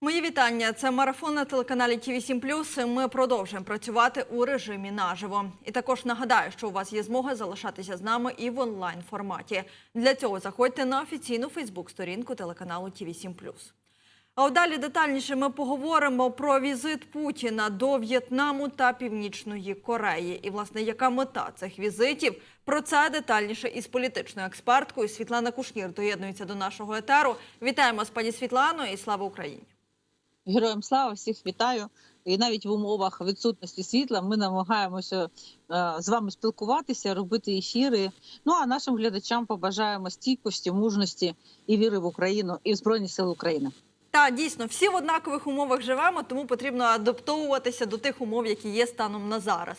Мої вітання. Це марафон на телеканалі ТВ 7 Ми продовжуємо працювати у режимі наживо. І також нагадаю, що у вас є змога залишатися з нами і в онлайн форматі. Для цього заходьте на офіційну Фейсбук-сторінку телеканалу ТВ 7 А далі детальніше ми поговоримо про візит Путіна до В'єтнаму та Північної Кореї. І, власне, яка мета цих візитів? Про це детальніше із політичною експерткою Світлана Кушнір доєднується до нашого етеру. Вітаємо з пані Світланою і слава Україні! Героям слава всіх вітаю. І навіть в умовах відсутності світла ми намагаємося е, з вами спілкуватися, робити ефіри. Ну а нашим глядачам побажаємо стійкості, мужності і віри в Україну і в Збройні Сили України. Та дійсно всі в однакових умовах живемо, тому потрібно адаптовуватися до тих умов, які є станом на зараз.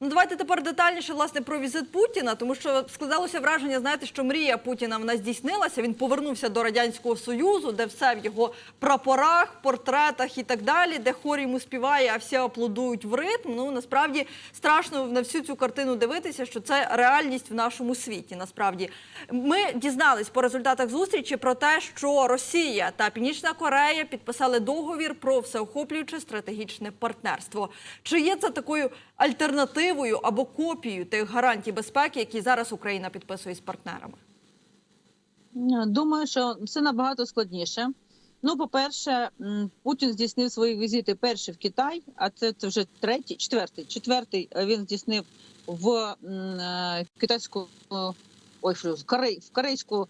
Ну давайте тепер детальніше власне про візит Путіна, тому що складалося враження, знаєте, що мрія Путіна вона здійснилася. Він повернувся до радянського союзу, де все в його прапорах, портретах і так далі, де хор йому співає, а всі аплодують в ритм. Ну насправді страшно на всю цю картину дивитися, що це реальність в нашому світі. Насправді ми дізнались по результатах зустрічі про те, що Росія та Північна Корея підписали договір про всеохоплююче стратегічне партнерство. Чи є це такою альтернативою або копією тих гарантій безпеки, які зараз Україна підписує з партнерами? Думаю, що все набагато складніше. Ну, по-перше, Путін здійснив свої візити перший в Китай, а це, це вже третій, четвертий. Четвертий е, він здійснив в е, китайську е, ой, в Корей, в корейську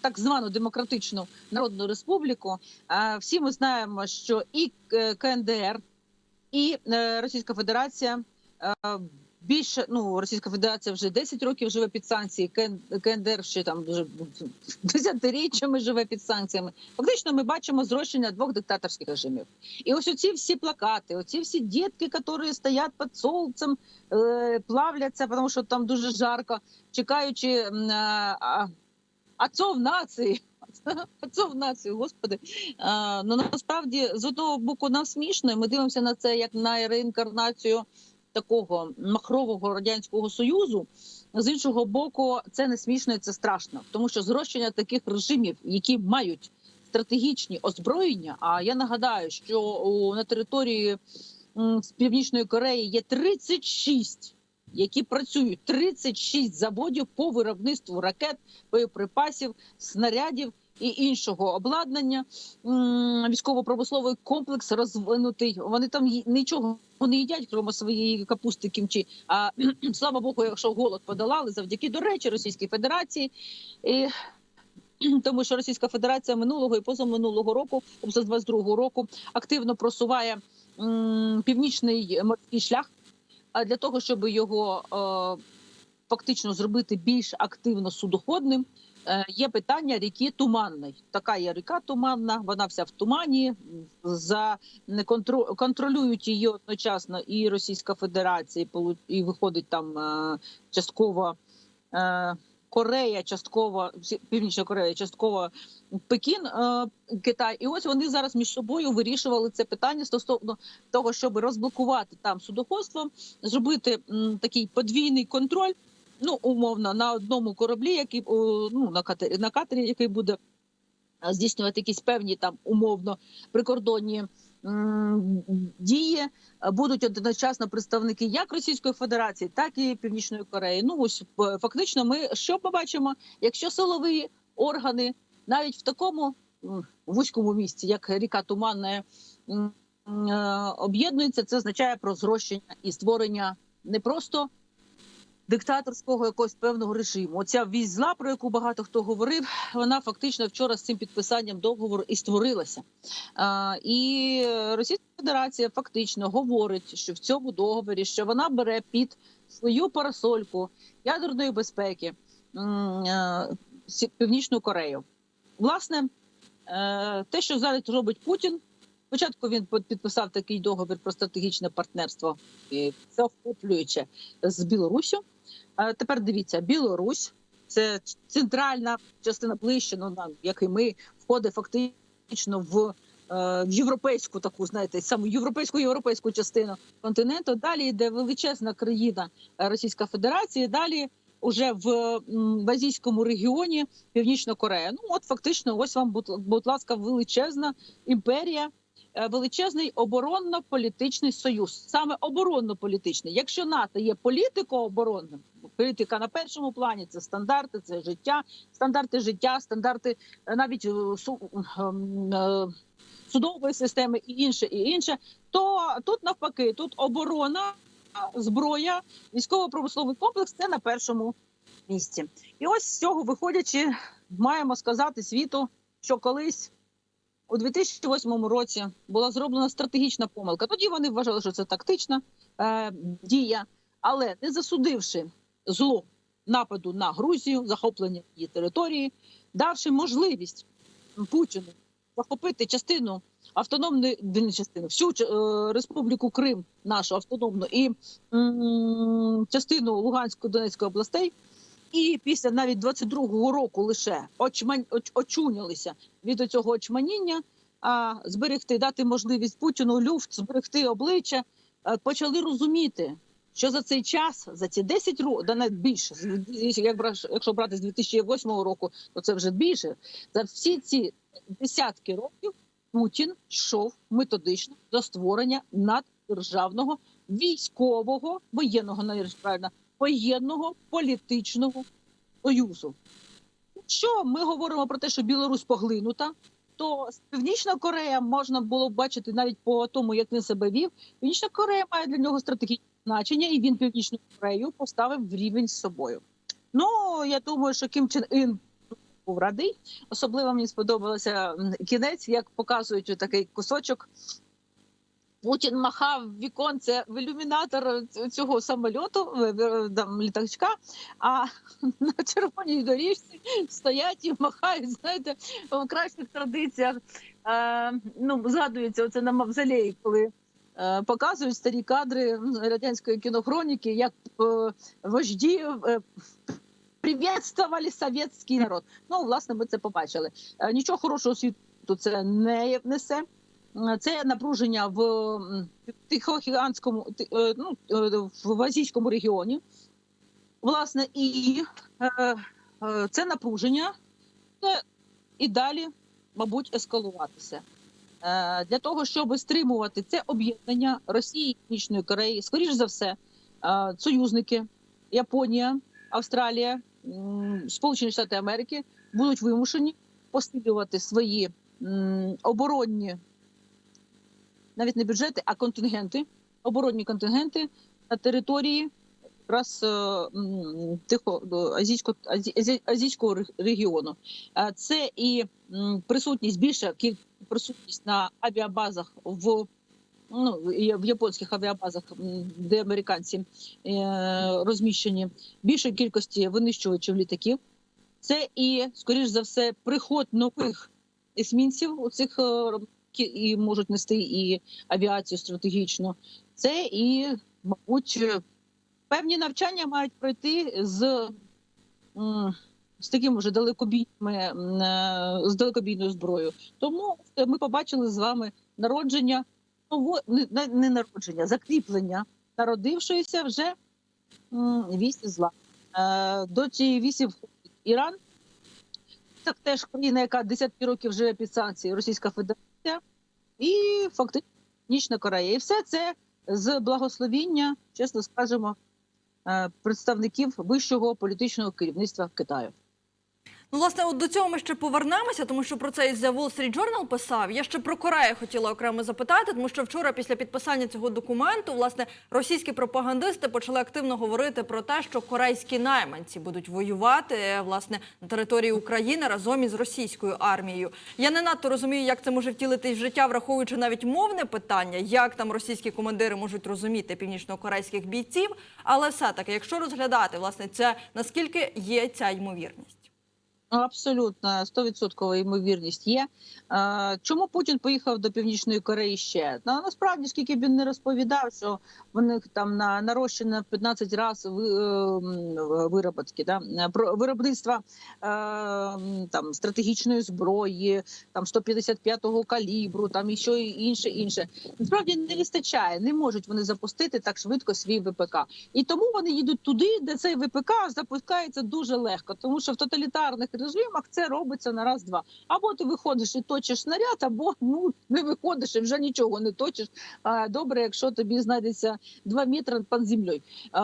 так- звану демократичну народну республіку. А всі ми знаємо, що і е, КНДР, і е, Російська Федерація. Е, Більше ну Російська Федерація вже 10 років живе під санкції. КН- КНДР ще там вже десятиріччями живе під санкціями. Фактично, ми бачимо зрощення двох диктаторських режимів. І ось оці всі плакати, оці всі дітки, які стоять під солнцем, е, плавляться, тому що там дуже жарко, чекаючи м, а, отцов нації. Отцов нації, господи. А, ну насправді з одного боку нам смішно, і ми дивимося на це як на реінкарнацію такого махрового радянського союзу. З іншого боку, це не смішно, і це страшно, тому що зрощення таких режимів, які мають стратегічні озброєння. А я нагадаю, що у, на території з північної Кореї є 36 які працюють 36 заводів по виробництву ракет, боєприпасів, снарядів і іншого обладнання. Військово-промисловий комплекс розвинутий. Вони там нічого не їдять, крім своєї капусти кімчі. А слава Богу, якщо голод подолали, завдяки до речі, Російській Федерації. І тому що Російська Федерація минулого і позаминулого року, тобто з 22-го року, активно просуває північний морський шлях а для того, щоб його е, фактично зробити більш активно судоходним. Е, Є питання ріки Туманної. Така є ріка Туманна, вона вся в тумані. За контролюють її одночасно і Російська Федерація, і виходить там е, частково е, Корея, частково Північна Корея, частково Пекін, Китай. І ось вони зараз між собою вирішували це питання стосовно того, щоб розблокувати там судоходство, зробити такий подвійний контроль. Ну, умовно, на одному кораблі, який ну на катері, на катері, який буде е, здійснювати якісь певні там умовно прикордонні дії, е, будуть одночасно представники як Російської Федерації, так і Північної Кореї. Ну ось е, фактично, ми що побачимо, якщо силові органи навіть в такому вузькому місці, як ріка Туманна, об'єднуються, це означає про зрощення і створення не просто диктаторського якогось певного режиму. Оця вісь зла, про яку багато хто говорив, вона фактично вчора з цим підписанням договору і створилася. А, і Російська Федерація фактично говорить, що в цьому договорі що вона бере під свою парасольку ядерної безпеки е, Північну Корею. Власне, е, те, що зараз робить Путін. Спочатку він підписав такий договір про стратегічне партнерство, це охоплююче з Білоруссю. А тепер дивіться, Білорусь це центральна частина ближче, ну як і ми, входить фактично в, е, в європейську таку, знаєте, саму європейську європейську частину континенту. Далі йде величезна країна е, Російська Федерація. Далі уже в, в азійському регіоні Північна Корея. Ну от фактично, ось вам, будь, будь ласка, величезна імперія е, величезний оборонно-політичний союз, саме оборонно-політичний. Якщо НАТО є політико-оборонним, політика на першому плані це стандарти, це життя, стандарти життя, стандарти е, навіть е, ем, е, судової системи і інше, і інше, то тут навпаки, тут оборона, зброя, військово-промисловий комплекс це на першому місці. І ось з цього виходячи, маємо сказати світу, що колись у 2008 році була зроблена стратегічна помилка. Тоді вони вважали, що це тактична е, дія, але не засудивши зло нападу на Грузію, захоплення її території, давши можливість Путіну захопити частину автономної не частину, всю е, республіку Крим, нашу автономну і м, частину Луганської Донецької областей. І після навіть 22-го року лише очмань оч- очунялися від цього очманіння, а зберегти, дати можливість Путіну люфт, зберегти обличчя, почали розуміти, що за цей час, за ці 10 років, да навіть більше, якщо брати з 2008 року, то це вже більше. За всі ці десятки років Путін йшов методично до створення наддержавного військового воєнного правильно, воєнного політичного союзу. Якщо ми говоримо про те, що Білорусь поглинута, то Північна Корея можна було бачити навіть по тому, як він себе вів. Північна Корея має для нього стратегічне значення, і він Північну Корею поставив в рівень з собою. Ну я думаю, що Кім Чен Ін був радий. Особливо мені сподобався кінець, як показують такий кусочок. Путін махав віконце в ілюмінатор цього самольоту літачка, а на червоній доріжці стоять і махають. Знаєте, в кращих традиціях ну, згадується оце на мавзолеї, коли е, показують старі кадри радянської кінохроніки, як е, вожді е, привітствували совєтський народ. Ну, власне, ми це побачили. Нічого хорошого світу це не несе. Е, Це напруження в Тихоокеанському, е, ну, е, в Азійському регіоні. Власне, і це напруження і далі, мабуть, ескалуватися. Для того, щоб стримувати це об'єднання Росії Північної Кореї, скоріш за все, союзники Японія, Австралія, Сполучені Штати Америки будуть вимушені посилювати свої оборонні навіть не бюджети, а контингенти, оборонні контингенти на території якраз е, тихо азійського азі- азі- азійського регіону. Е, Це і присутність більша присутність на авіабазах в. Ну, в японських авіабазах, де американці е, розміщені більшої кількості винищувачів літаків. Це і, скоріш за все, приход нових есмінців у цих які і можуть нести і авіацію стратегічну. Це і, мабуть, певні навчання мають пройти з, з таким уже далекобійними е, з далекобійною зброєю. Тому ми побачили з вами народження ново не, народження, закріплення народившоїся вже вісі зла. Е, До цієї вісі входить Іран. Так теж країна, яка десятки років живе під санкції Російська Федерація і фактично Північна Корея. І все це з благословіння, чесно скажемо, е, представників вищого політичного керівництва Китаю. Ну, власне, от до цього ми ще повернемося, тому що про це і The Wall Street Journal писав. Я ще про Корею хотіла окремо запитати, тому що вчора, після підписання цього документу, власне, російські пропагандисти почали активно говорити про те, що корейські найманці будуть воювати власне на території України разом із російською армією. Я не надто розумію, як це може втілитись в життя, враховуючи навіть мовне питання, як там російські командири можуть розуміти північно-корейських бійців. Але все таки, якщо розглядати власне це наскільки є ця ймовірність. Абсолютно 100% ймовірність є. Чому Путін поїхав до Північної Кореї ще? Ну, насправді, скільки б він не розповідав, що в них там на нарощено 15 разів вироботки, да? про- виробництва е, там, стратегічної зброї, там 155-го калібру, там і що інше, інше. Насправді не вистачає, не можуть вони запустити так швидко свій ВПК. І тому вони їдуть туди, де цей ВПК запускається дуже легко, тому що в тоталітарних режимах це робиться на раз-два. Або ти виходиш і точиш снаряд, або ну не виходиш і вже нічого не точиш. Добре, якщо тобі знайдеться 2 метри під землею.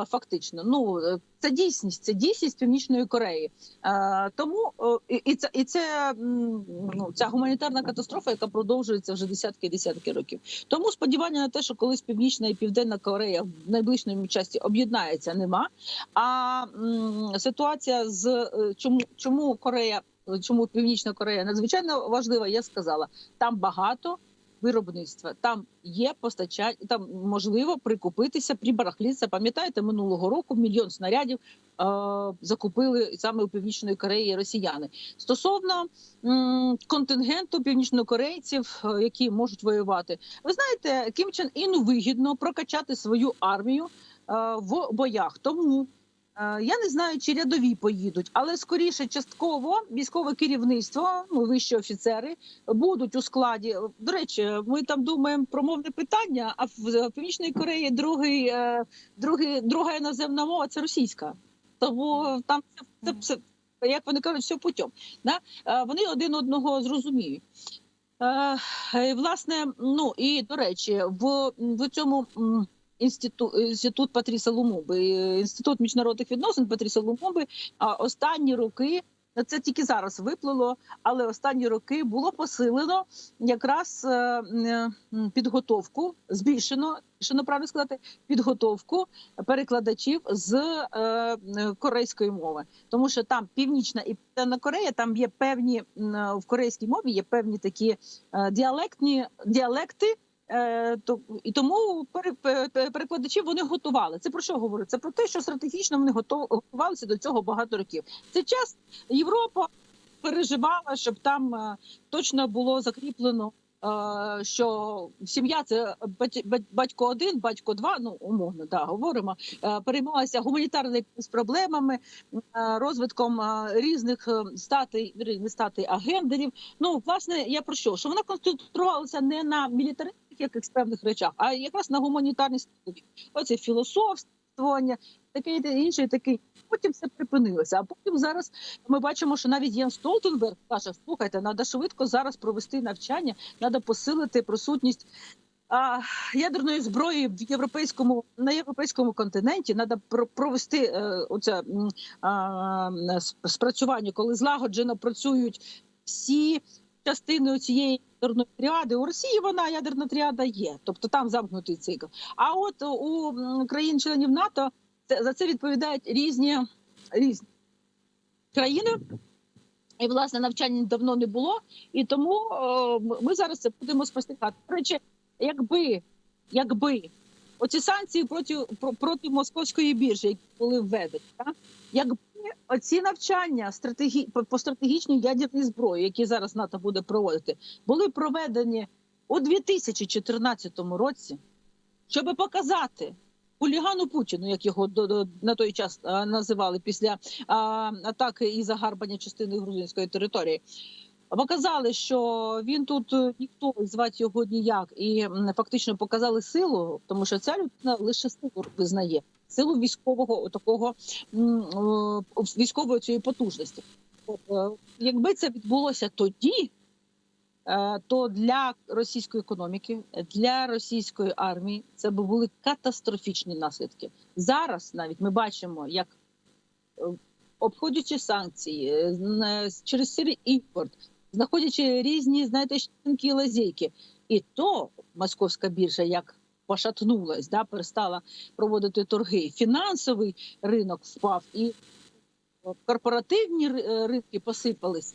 Фактично, ну е, це дійсність, це дійсність Північної Кореї. А, тому і, і це і це ну, ця гуманітарна катастрофа, яка продовжується вже десятки і десятки років. Тому сподівання на те, що колись Північна і Південна Корея в найближчому часі об'єднається, нема. А м, ситуація з е, чому чому Корея, чому Північна Корея надзвичайно важлива, я сказала, там багато. Виробництва там є постачання, там можливо прикупитися, прибарахлітися. Пам'ятаєте, минулого року мільйон снарядів е, закупили саме у північної Кореї росіяни. Стосовно м, контингенту північнокорейців, е, які можуть воювати, ви знаєте, Кім Чен Іну вигідно прокачати свою армію е, в боях. Тому я не знаю, чи рядові поїдуть, але скоріше частково військове керівництво, ну вищі офіцери будуть у складі. До речі, ми там думаємо про мовне питання. А в Північній Кореї другий, е, другий, друга іноземна мова це російська. Тому там це, це, це як вони кажуть, все путем. Да? Е, Вони один одного зрозуміють. Е, е, Власне, ну і до речі, в, в цьому інститут, інститут Патріса Лумумби, е, інститут міжнародних відносин Патріса Лумумби, а останні роки. Це тільки зараз виплило, але останні роки було посилено якраз е, е, підготовку, збільшено, що правильно сказати, підготовку перекладачів з е, е, корейської мови, тому що там північна і південна Корея, там є певні е, в корейській мові є певні такі е, діалектні діалекти. Е, то і тому пере- пе- пе- перекладачі вони готували. Це про що говорить? Це про те, що стратегічно вони готувалися до цього багато років. Це час Європа переживала, щоб там е, точно було закріплено. е, Що сім'я це бать- бать- батько один, батько два. Ну умовно, да, говоримо. Переймалася гуманітарними проблемами, розвитком різних статей, не статей, а гендерів. Ну, власне, я про що? Що вона концентрувалася не на мілітаристичних якихось певних речах, а якраз на гуманітарній складові. Оце філософствування, таке і інше, і. Потім все припинилося. А потім зараз ми бачимо, що навіть Єн Столтенберг каже: слухайте, треба швидко зараз провести навчання, треба посилити присутність. А, ядерної зброї в європейському на європейському континенті треба провести е, оце с- спрацювання, коли злагоджено працюють всі частини цієї ядерної тріади. У Росії вона ядерна тріада є, тобто там замкнутий цикл. А от у країн-членів НАТО за це відповідають різні різні країни. І власне навчання давно не було, і тому ми- ми зараз це будемо спостерігати. До речі, якби якби оці санкції проти проти московської біржі, які були введені, так? якби оці навчання стратегі... по- стратегічній ядерній зброї, які зараз НАТО буде проводити, були проведені у 2014 році, щоб показати. Хулігану Путіну, як його на той час називали після атаки і загарбання частини грузинської території, показали, що він тут е, ніхто звати його ніяк, і фактично показали силу, тому що ця людина лише силу визнає силу військового такого військової цієї потужності. Е, Якби це відбулося тоді, е, то для російської економіки, для російської армії це б були катастрофічні наслідки. Зараз навіть ми бачимо, як обходячи санкції через сирий імпорт, знаходячи різні, знаєте, щінки і лазейки, і то московська біржа як пошатнулась, да, перестала проводити торги. Фінансовий ринок впав, і корпоративні е, ринки посипались.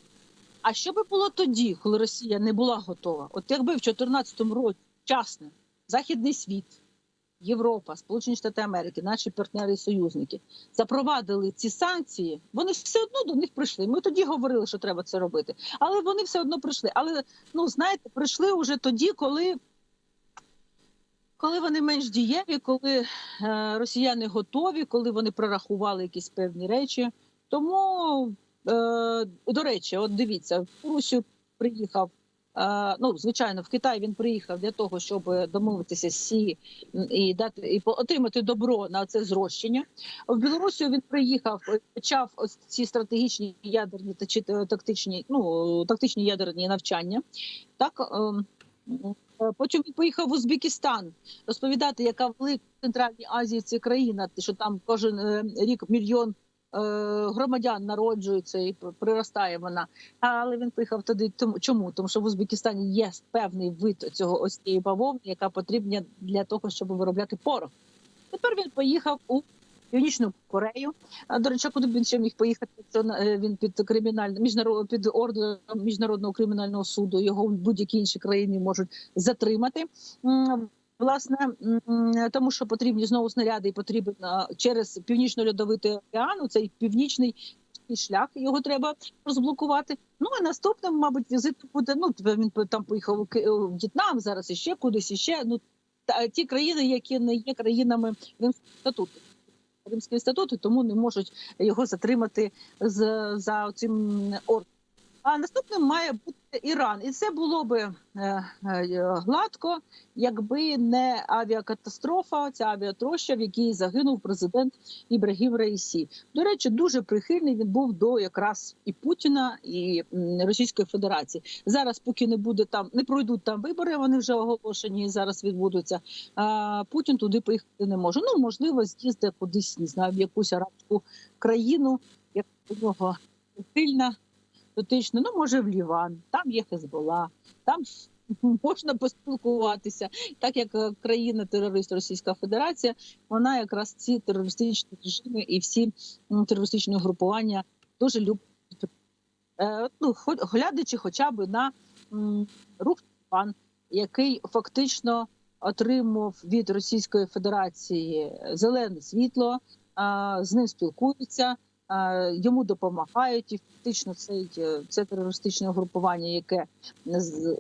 А що би було тоді, коли Росія не була готова? От якби в 2014 році вчасно західний світ, Європа, Сполучені Штати Америки, наші партнери і союзники запровадили ці санкції, вони все одно до них прийшли. Ми тоді говорили, що треба це робити, але вони все одно прийшли. Але ну знаєте, прийшли вже тоді, коли. Коли вони менш дієві, коли е, росіяни готові, коли вони прорахували якісь певні речі. Тому, е, до речі, от дивіться, в Русю приїхав Ну, звичайно, в Китай він приїхав для того, щоб домовитися з Сі і дати і отримати добро на це зрощення. В Білорусію він приїхав, е, почав ці стратегічні ядерні та чи е, тактичні, ну тактичні ядерні навчання. Так ем, е, потім він поїхав в Узбекистан розповідати, яка велика в Центральній Азії це країна, що там кожен е, рік мільйон. Е, Громадян народжується і приростає вона, але він поїхав туди. Тому чому? Тому що в Узбекистані є певний вид цього ось цієї бавовни, яка потрібна для того, щоб виробляти порох. Тепер він поїхав у Північну Корею. До речі, куди він ще міг поїхати? Якщо на- е, він під кримінальним міжнарод під ордером міжнародного кримінального суду його в будь-які інші країни можуть затримати. Власне, тому що потрібні знову снаряди, і потрібен через північно-льодовитий океан, цей північний шлях його треба розблокувати. Ну а наступним, мабуть, візит буде. Ну він там поїхав у В'єтнам, зараз іще кудись іще. Ну та ті країни, які не є країнами Римського статуту. Римські статути, тому не можуть його затримати з за цим ордером. А наступним має бути Іран, і це було би е, е, гладко, якби не авіакатастрофа, ця авіатроща, в якій загинув президент Ібрагім Раїсі. До речі, дуже прихильний він був до якраз і Путіна, і Російської Федерації. Зараз, поки не буде там, не пройдуть там вибори, вони вже оголошені і зараз відбудуться. Путін туди поїхати не може. Ну можливо, з'їздить кудись, не знаю, в якусь арабську країну, як у нього сильна дотично, ну може в Ліван, там є Хезбола, там можна поспілкуватися. Так як е, країна-терорист Російська Федерація, вона якраз ці терористичні режими і всі терористичні групування дуже любить. Е, Ну, хо- хоча б на рух Ліван, який фактично отримав від Російської Федерації зелене світло, з ним спілкуються йому допомагають, і фактично це, це терористичне групування, яке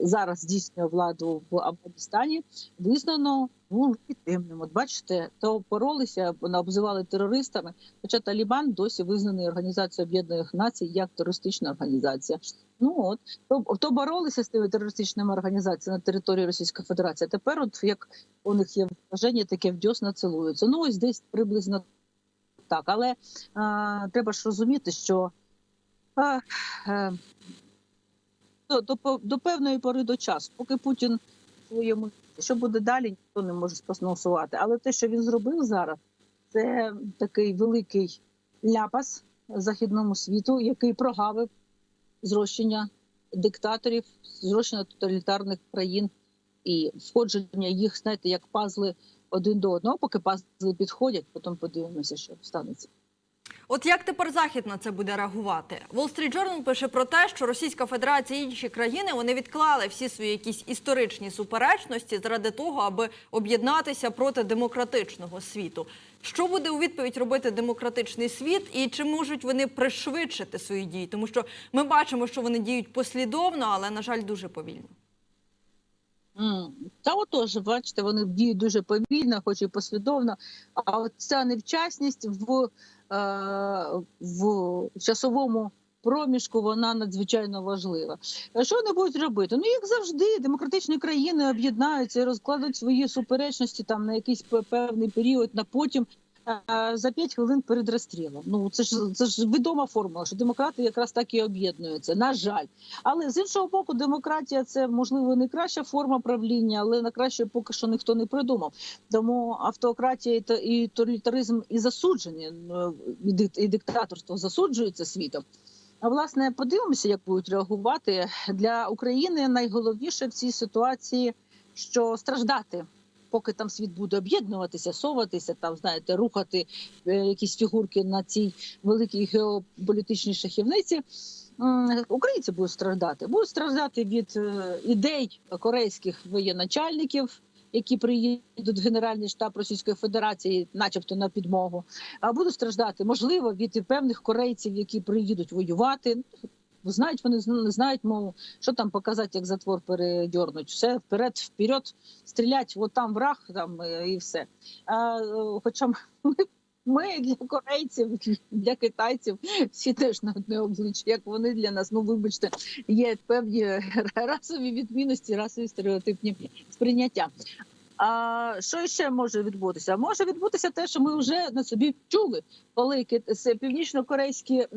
зараз здійснює владу в Афганістані, визнано ну, легітимним. От бачите, то боролися, обзивали терористами. Хоча Талібан досі визнаний Організацією Об'єднаних Націй як терористична організація. Ну от то, то боролися з тими терористичними організаціями на території Російської Федерації. Тепер, от як у них є враження, таке в дьосна цілуються. Ну ось десь приблизно так. Але а, треба ж розуміти, що е, до, до, до певної пори до часу, поки Путін своєму що буде далі, ніхто не може спрогнозувати. Але те, що він зробив зараз, це такий великий ляпас західному світу, який прогавив зрощення диктаторів, зрощення тоталітарних країн і входження їх, знаєте, як пазли один до одного, поки пазли підходять, потім подивимося, що станеться. От як тепер Захід на це буде реагувати? Wall Street Journal пише про те, що Російська Федерація і інші країни вони відклали всі свої якісь історичні суперечності заради того, аби об'єднатися проти демократичного світу. Що буде у відповідь робити демократичний світ, і чи можуть вони пришвидшити свої дії? Тому що ми бачимо, що вони діють послідовно, але на жаль, дуже повільно. Та отож, бачите, вони діють дуже повільно, хоч і послідовно. А от ця невчасність в, е, в часовому проміжку вона надзвичайно важлива. Що вони будуть робити? Ну, як завжди, демократичні країни об'єднаються і розкладуть свої суперечності там на якийсь певний період, на потім. Е, За 5 хвилин перед розстрілом. Ну це ж це ж відома формула, що демократи якраз так і об'єднуються. На жаль, але з іншого боку, демократія це можливо не краща форма правління, але на краще поки що ніхто не придумав. Тому автократія та- і тоталітаризм і засуджені е, і диктаторство засуджуються світом. А власне, подивимося, як будуть реагувати для України. Найголовніше в цій ситуації, що страждати. Поки там світ буде об'єднуватися, соватися, там знаєте, рухати е, якісь фігурки на цій великій геополітичній шахівниці, Українці будуть страждати. Будуть страждати від е, ідей корейських воєначальників, які приїдуть в Генеральний штаб Російської Федерації, начебто на підмогу. А будуть страждати, можливо, від певних корейців, які приїдуть воювати. Знають вони не знають мову, що там показати, як затвор передьорнуть. Все вперед, вперед, стрілять, от там враг, там е, і все. А, е, хоча ми Ми для корейців, для китайців всі теж на одне обличчя, як вони для нас. Ну вибачте, є певні расові відмінності, расові стереотипні сприйняття. А що ще може відбутися? Може відбутися те, що ми вже на собі чули, коли північно-корейські е,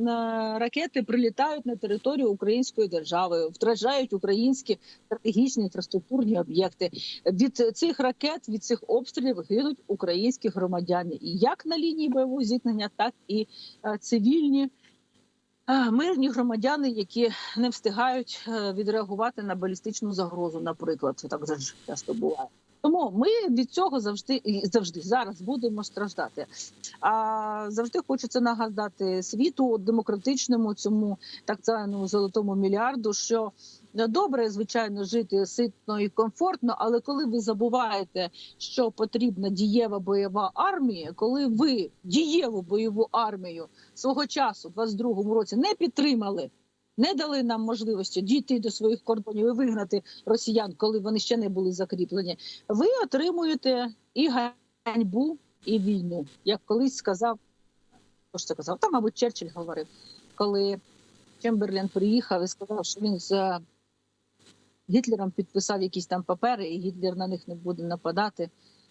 ракети прилітають на територію української держави, вражають українські стратегічні інфраструктурні об'єкти. Від цих ракет, від цих обстрілів гинуть українські громадяни, і як на лінії бойового зіткнення, так і е, цивільні. е, Мирні громадяни, які не встигають відреагувати на балістичну загрозу, наприклад, це так завжди часто буває. Тому ми від цього завжди і завжди зараз будемо страждати. А завжди хочеться нагадати світу демократичному цьому так званому золотому мільярду, що добре, звичайно, жити ситно і комфортно, але коли ви забуваєте, що потрібна дієва бойова армія, коли ви дієву бойову армію свого часу, в 22-му році, не підтримали. Не дали нам можливості дійти до своїх кордонів і вигнати росіян, коли вони ще не були закріплені. Ви отримуєте і ганьбу, і війну, як колись сказав, хто ж це казав? Та, мабуть, Черчилль говорив, коли Чемберлен приїхав і сказав, що він з Гітлером підписав якісь там папери, і Гітлер на них не буде нападати,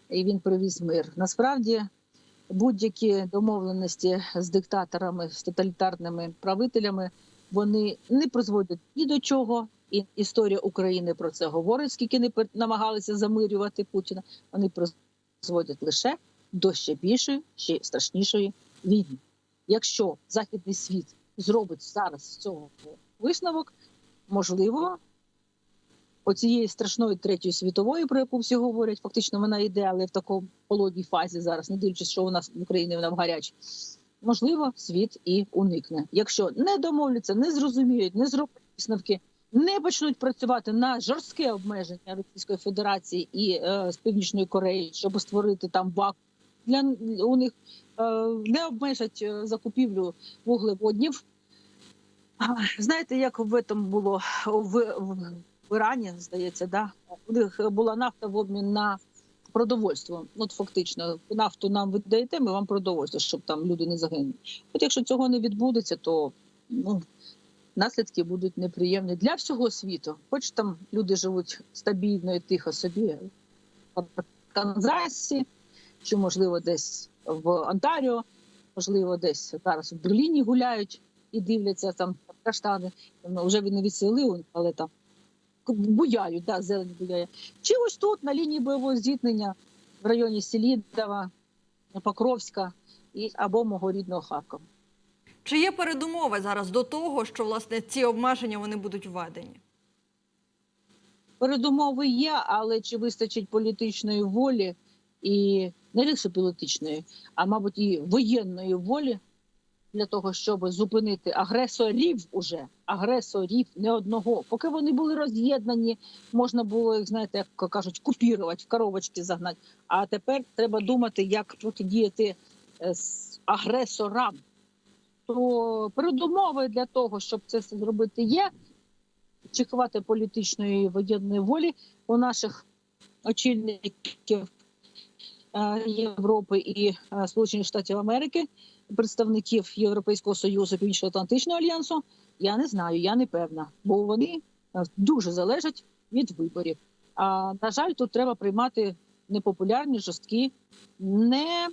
і він привіз мир. Насправді, будь-які домовленості з диктаторами, з тоталітарними правителями, вони не призводять ні до чого. І історія України про це говорить, скільки не намагалися замирювати Путіна. Вони призводять лише до ще більшої, ще страшнішої війни. Якщо західний світ зробить зараз з цього висновок, можливо, оцієї страшної третьої світової, про яку всі говорять, фактично вона йде, але в такому холодній фазі зараз, не дивлячись, що у нас в Україні вона в гарячій. Можливо, світ і уникне. Якщо не домовляться, не зрозуміють, не зроблять висновки, не почнуть працювати на жорстке обмеження Російської Федерації і е, з Північної Кореї, щоб створити там вакуум для у них е, не обмежать е, закупівлю вуглеводнів. Знаєте, як в этом було в, в, в Ірані, здається, да? у них була нафта в обмін на продовольство. От фактично, нафту нам ви даєте, ми вам продовольство, щоб там люди не загинули. От якщо цього не відбудеться, то ну, наслідки будуть неприємні для всього світу. Хоч там люди живуть стабільно і тихо собі в Канзасі, чи можливо десь в Онтаріо, можливо, десь зараз в Берліні гуляють і дивляться там каштани. Ну, вже вони відселили, але там буяють, да, зелень буяє. Чи ось тут на лінії бойового зіткнення в районі Селідова, Покровська і або мого рідного Харкова. Чи є передумови зараз до того, що власне ці обмеження вони будуть введені? Передумови є, але чи вистачить політичної волі і не лише політичної, а мабуть і воєнної волі для того, щоб зупинити агресорів уже агресорів не одного. Поки вони були роз'єднані, можна було їх, знаєте, як кажуть, купірувати, в коробочки загнати. А тепер треба думати, як протидіяти е, агресорам. То передумови для того, щоб це зробити, є хватить політичної воєнної волі у наших очільників е, Європи і е, Сполучених Штатів Америки, представників Європейського союзу Північно-Атлантичного альянсу. Я не знаю, я не певна, бо вони е, дуже залежать від виборів. А на жаль, тут треба приймати непопулярні, жорсткі, не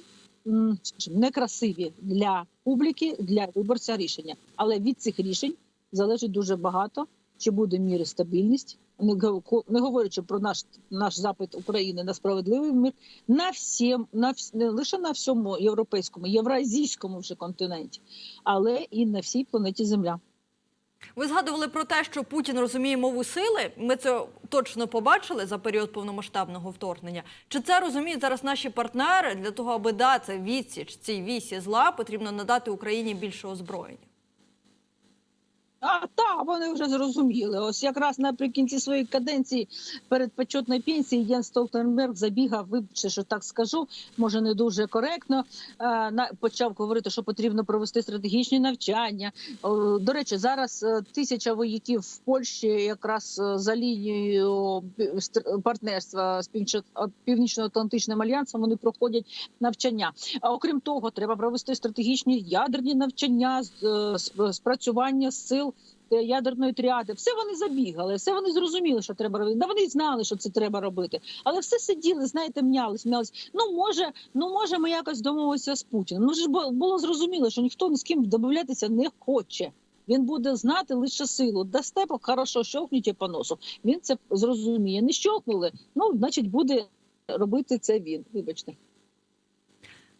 некрасиві для публіки, для виборця рішення. Але від цих рішень залежить дуже багато, чи буде мір і стабільність, не го- говорячи про наш наш запит України на справедливий мир на всім, на не лише на всьому європейському, євразійському вже континенті, але і на всій планеті Земля. Ви згадували про те, що Путін розуміє мову сили. Ми це точно побачили за період повномасштабного вторгнення. Чи це розуміють зараз наші партнери для того, аби дати відсіч цій вісі зла, потрібно надати Україні більше озброєння? А та вони вже зрозуміли. Ось якраз наприкінці своєї каденції перед почетною пенсією Єн Столтенберг забігав, вибачте, що так скажу, може не дуже коректно. е, на почав говорити, що потрібно провести стратегічні навчання. До речі, зараз е, тисяча вояків в Польщі якраз е, за лінією партнерства з Північно- північно-атлантичним альянсом. Вони проходять навчання. А окрім того, треба провести стратегічні ядерні навчання, спрацювання сил ядерної тріади. Все вони забігали, все вони зрозуміли, що треба робити. Да вони знали, що це треба робити. Але все сиділи, знаєте, м'ялись, м'ялись. Ну може, ну може, ми якось домовимося з Путіним. Ну ж бу- було зрозуміло, що ніхто ні з ким домовлятися не хоче. Він буде знати лише силу. Дасте по- хорошо щовкніть по носу. Він це зрозуміє. Не щовкнули, ну значить буде робити це він. Вибачте.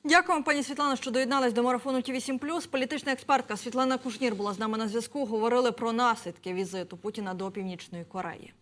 Дякуємо, пані Світлана, що доєдналась до марафону Ті 7 Політична експертка Світлана Кушнір була з нами на зв'язку. Говорили про наслідки візиту Путіна до Північної Кореї.